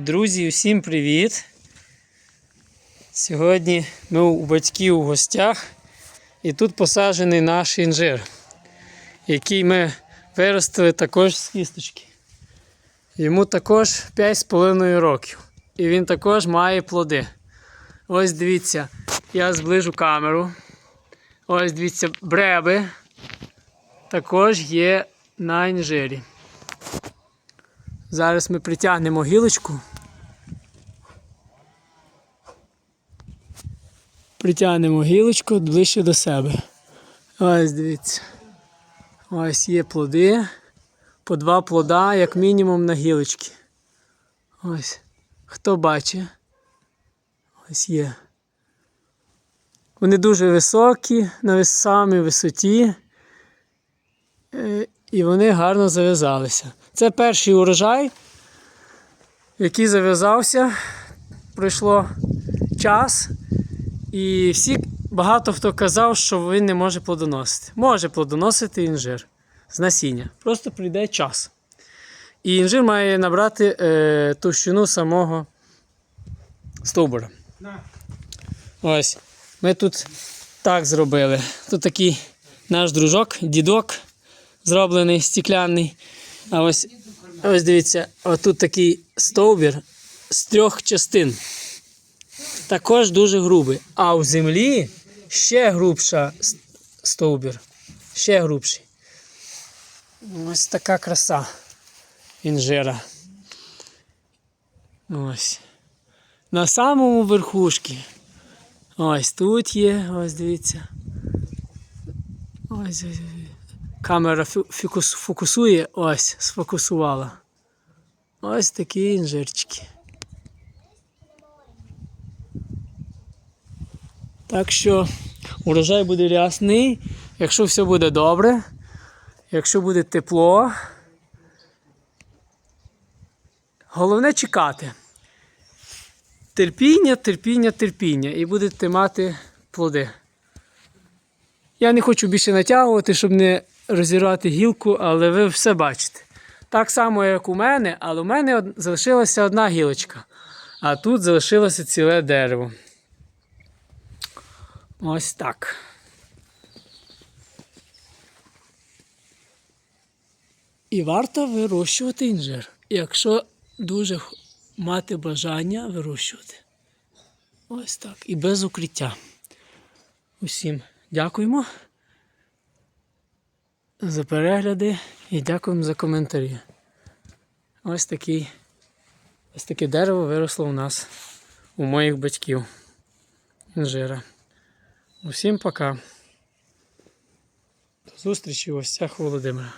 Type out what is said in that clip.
Друзі, всім привіт! Сьогодні ми у батьків у гостях і тут посаджений наш інжир, який ми виростили також з кісточки. Йому також 5,5 років. І він також має плоди. Ось дивіться, я зближу камеру. Ось дивіться, бреби також є на інжирі. Зараз ми притягнемо гілочку. Притягнемо гілочку ближче до себе. Ось дивіться. Ось є плоди. По два плода, як мінімум, на гілочці. Ось. Хто бачить? Ось є. Вони дуже високі, на самій висоті. Е, І вони гарно зав'язалися. Це перший урожай, який зав'язався. Пройшло час. І всі, багато хто казав, що він не може плодоносити. Може плодоносити інжир з насіння. Просто прийде час. І інжир має набрати е, товщину самого стовбура. Ось. Ми тут так зробили. Тут такий наш дружок, дідок зроблений стікляний. А ось, ось дивіться, отут такий стовбір з трьох частин. Також дуже грубий. А в землі ще грубша стовбір. Ще грубший. Ось така краса інжира. Ось. На самому верхушці. Ось тут є, ось дивіться. Ось, ось. Камера фокусує, ось, сфокусувала. Ось такі інжирчики. Так що урожай буде рясний, якщо все буде добре, якщо буде тепло. Головне чекати. Терпіння, терпіння, терпіння. І будете мати плоди. Я не хочу більше натягувати, щоб не розірвати гілку, але ви все бачите. Так само, як у мене, але у мене залишилася одна гілочка, а тут залишилося ціле дерево. Ось так. І варто вирощувати інжир, якщо дуже мати бажання вирощувати. Ось так. І без укриття. Усім дякуємо за перегляди і дякуємо за коментарі. Ось такий, ось таке дерево виросло у нас у моїх батьків. Інжира. Усім пока. До зустрічі у гостях Володимира.